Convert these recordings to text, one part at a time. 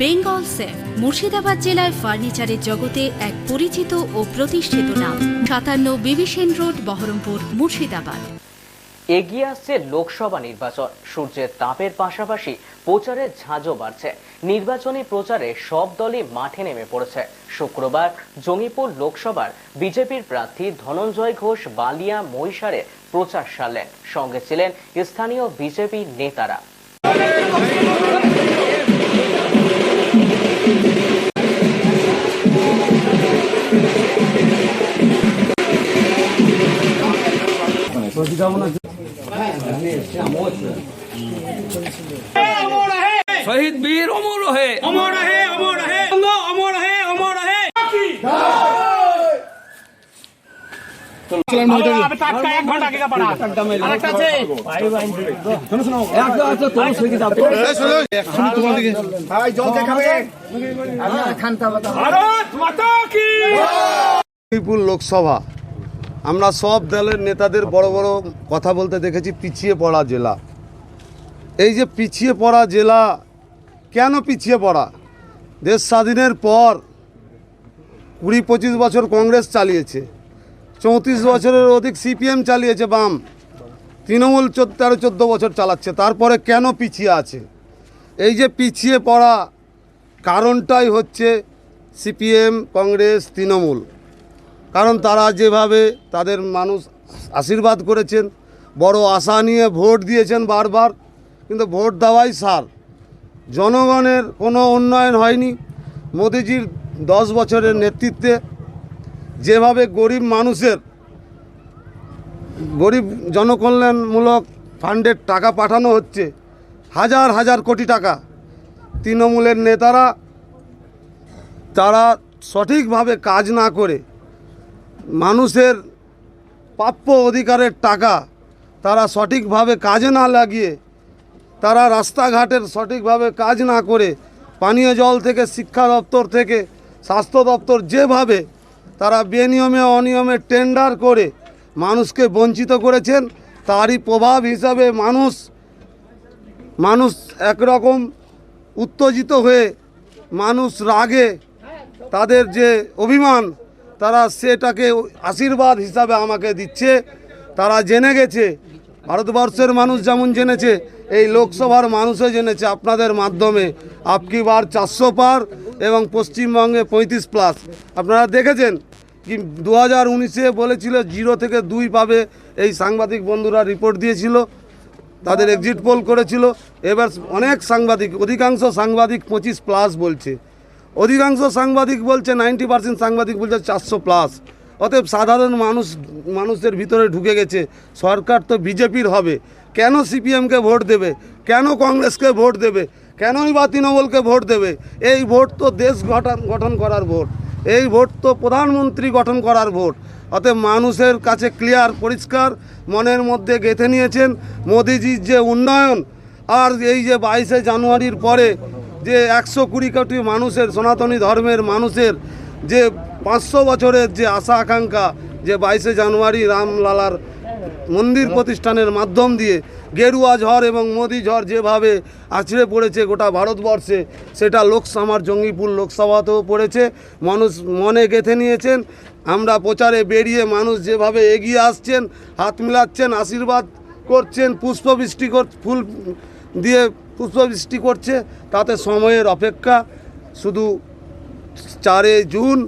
Bengal safe, Murshidabad জেলায় ফার্নিচারের জগতে এক পরিচিত ও প্রতিষ্ঠিত নাম। সাতান্ন বিবিসেন রোড, বহরমপুর, মুর্শিদাবাদ। এগিয়ে আসছে লোকসভা নির্বাচন। সূর্যের তাপের পাশাপাশি প্রচারের ঝাঁজও বাড়ছে। নির্বাচনী প্রচারে সব দলই মাঠে নেমে পড়েছে। শুক্রবার জঙ্গিপুর লোকসভার বিজেপির প্রার্থী ধনঞ্জয় ঘোষ বালিয়া মহিষারে প্রচার সারলেন। সঙ্গে ছিলেন স্থানীয় বিজেপি নেতারা। শহীদ বীর অমর রহে। অমর রহে অমর বঙ্গ অমর রহে অমর লক্ষ্মীপুর লোকসভা। আমরা সব দলের নেতাদের বড় বড় কথা বলতে দেখেছি, পিছিয়ে পড়া জেলা। এই যে পিছিয়ে পড়া জেলা, কেন পিছিয়ে পড়া? দেশ স্বাধীনের পর কুড়ি পঁচিশ বছর কংগ্রেস চালিয়েছে, চৌত্রিশ বছরের অধিক সিপিএম চালিয়েছে বাম, তৃণমূল তেরো, চোদ্দ বছর চালাচ্ছে, তারপরে কেন পিছিয়ে আছে? এই যে পিছিয়ে পড়া কারণটাই হচ্ছে সিপিএম, কংগ্রেস, তৃণমূল। কারণ তারা যেভাবে তাদের মানুষ আশীর্বাদ করেছেন, বড় আশা নিয়ে ভোট দিয়েছেন বারবার, কিন্তু ভোট দেওয়াই সার। জনগণের কোনো উন্নয়ন হয়নি। মোদিজির দশ বছরের নেতৃত্বে যেভাবে গরিব মানুষের, গরিব জনকল্যাণমূলক ফান্ডের টাকা পাঠানো হচ্ছে, হাজার হাজার কোটি টাকা তৃণমূলের নেতারা, তারা সঠিকভাবে কাজ না করে মানুষের প্রাপ্য অধিকারের টাকা তারা সঠিকভাবে কাজে না লাগিয়ে, তারা রাস্তাঘাটের সঠিকভাবে কাজ না করে, পানীয় জল থেকে, শিক্ষা দপ্তর থেকে, স্বাস্থ্য দপ্তর যেভাবে তারা বেনিয়মে অনিয়মে টেন্ডার করে মানুষকে বঞ্চিত করেছেন, তারই প্রভাব হিসাবে মানুষ মানুষ একরকম উত্তেজিত হয়ে মানুষ রাগে তাদের যে অভিমান তারা সেটাকে আশীর্বাদ হিসাবে আমাকে দিচ্ছে, তারা জেনে গেছে। ভারতবর্ষের মানুষ যেমন জেনেছে, এই লোকসভার মানুষও জেনেছে। আপনাদের মাধ্যমে আপকি বার চারশো পার এবং পশ্চিমবঙ্গে পঁয়ত্রিশ প্লাস। আপনারা দেখেছেন কি দু হাজার উনিশে বলেছিল জিরো থেকে দুই পাবে, এই সাংবাদিক বন্ধুরা রিপোর্ট দিয়েছিল, তাদের এক্সিট পোল করেছিল। এবার অনেক সাংবাদিক, অধিকাংশ সাংবাদিক পঁচিশ প্লাস বলছে। অধিকাংশ সাংবাদিক বলছে নাইনটি পার্সেন্ট সাংবাদিক বলছে চারশো প্লাস। অতএব সাধারণ মানুষ মানুষের ভিতরে ঢুকে গেছে। সরকার তো বিজেপির হবে। কেন সিপিএমকে ভোট দেবে? কেন কংগ্রেসকে ভোট দেবে? কেনই বা তৃণমূলকে ভোট দেবে? এই ভোট তো দেশ গঠন গঠন করার ভোট। এই ভোট তো প্রধানমন্ত্রী গঠন করার ভোট। অতএব মানুষের কাছে ক্লিয়ার, পরিষ্কার মনের মধ্যে গেঁথে নিয়েছেন মোদিজির যে উন্নয়ন। আর এই যে বাইশে জানুয়ারির পরে যে একশো কুড়ি কোটি মানুষের, সনাতনী ধর্মের মানুষের যে পাঁচশো বছরের যে আশা আকাঙ্ক্ষা, যে বাইশে জানুয়ারি রামলালার মন্দির প্রতিষ্ঠানের মাধ্যম দিয়ে গেরুয়া ঝড় এবং মোদি ঝড় যেভাবে আছড়ে পড়েছে গোটা ভারতবর্ষে, সেটা লোকসভার জঙ্গিপুর লোকসভাতেও পড়েছে, মানুষ মনে গেঁথে নিয়েছেন। আমরা প্রচারে বেরিয়ে মানুষ যেভাবে এগিয়ে আসছেন, হাত মিলাচ্ছেন, আশীর্বাদ করছেন, পুষ্পবৃষ্টি ফুল দিয়ে পুষ্পবৃষ্টি করছে, তাতে সময়ের অপেক্ষা। শুধু চারে জুন,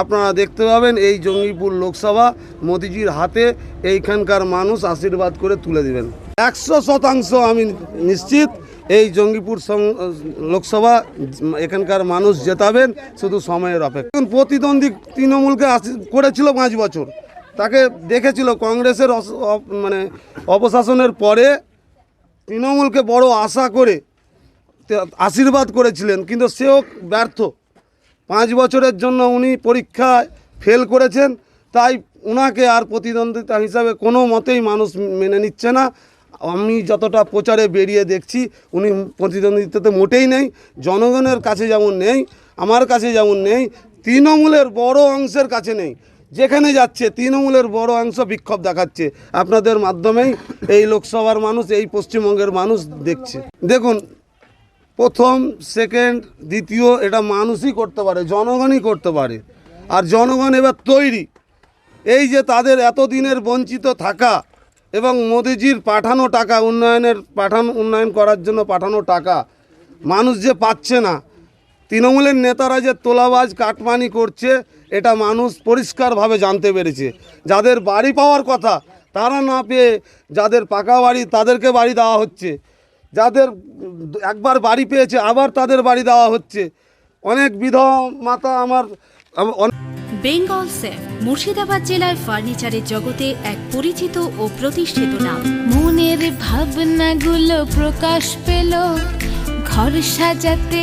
আপনারা দেখতে পাবেন এই জঙ্গিপুর লোকসভা মোদিজির হাতে এইখানকার মানুষ আশীর্বাদ করে তুলে দিবেন। একশো শতাংশ আমি নিশ্চিত এই জঙ্গিপুর লোকসভা এখানকার মানুষ জেতাবেন শুধু সময়ের অপেক্ষা। প্রতিদ্বন্দ্বী তৃণমূলকে করেছিল পাঁচ বছর। তাকে দেখেছিল কংগ্রেসের মানে অপশাসনের পরে তৃণমূলকে বড় আশা করে আশীর্বাদ করেছিলেন, কিন্তু সেও ব্যর্থ। পাঁচ বছরের জন্য উনি পরীক্ষায় ফেল করেছেন, তাই ওনাকে আর প্রতিদ্বন্দ্বিতা হিসাবে কোনো মতেই মানুষ মেনে নিচ্ছে না। আমি যতটা প্রচারে বেরিয়ে দেখছি, উনি প্রতিদ্বন্দ্বিতাতে মোটেই নেই, জনগণের কাছে যেমন নেই, আমার কাছে যেমন নেই, তৃণমূলের বড় অংশের কাছে নেই। যেখানে যাচ্ছে, তৃণমূলের বড় অংশ বিক্ষোভ দেখাচ্ছে। আপনাদের মাধ্যমেই এই লোকসভার মানুষ, এই পশ্চিমবঙ্গের মানুষ দেখছে। দেখুন, প্রথম, সেকেন্ড, দ্বিতীয়, এটা মানুষই করতে পারে, জনগণই করতে পারে। আর জনগণ এবার তৈরি। এই যে তাদের এতদিনের বঞ্চিত থাকা এবং মোদিজির পাঠানো টাকা, উন্নয়নের, পাঠানো, উন্নয়ন করার জন্য পাঠানো টাকা, মানুষ যে পাচ্ছে না তৃণমূলের নেতারা যে তোলাবাজ, কাটমানি করছে, এটা মানুষ পরিষ্কারভাবে জানতে পেরেছে। যাদের বাড়ি পাওয়ার কথা, তারা না পেয়ে যাদের পাকা বাড়ি, তাদেরকে বাড়ি দেওয়া হচ্ছে। যাদের একবার বাড়ি পেয়েছে, আবার তাদের বাড়ি দেওয়া হচ্ছে। অনেক বিধবা মাতা আমার বেঙ্গল সেফ মুর্শিদাবাদ জেলায় ফার্নিচারের জগতে এক পরিচিত ও প্রতিষ্ঠিত নাম। মনের ভাবনাগুলো প্রকাশ পেল, ঘর সাজাতে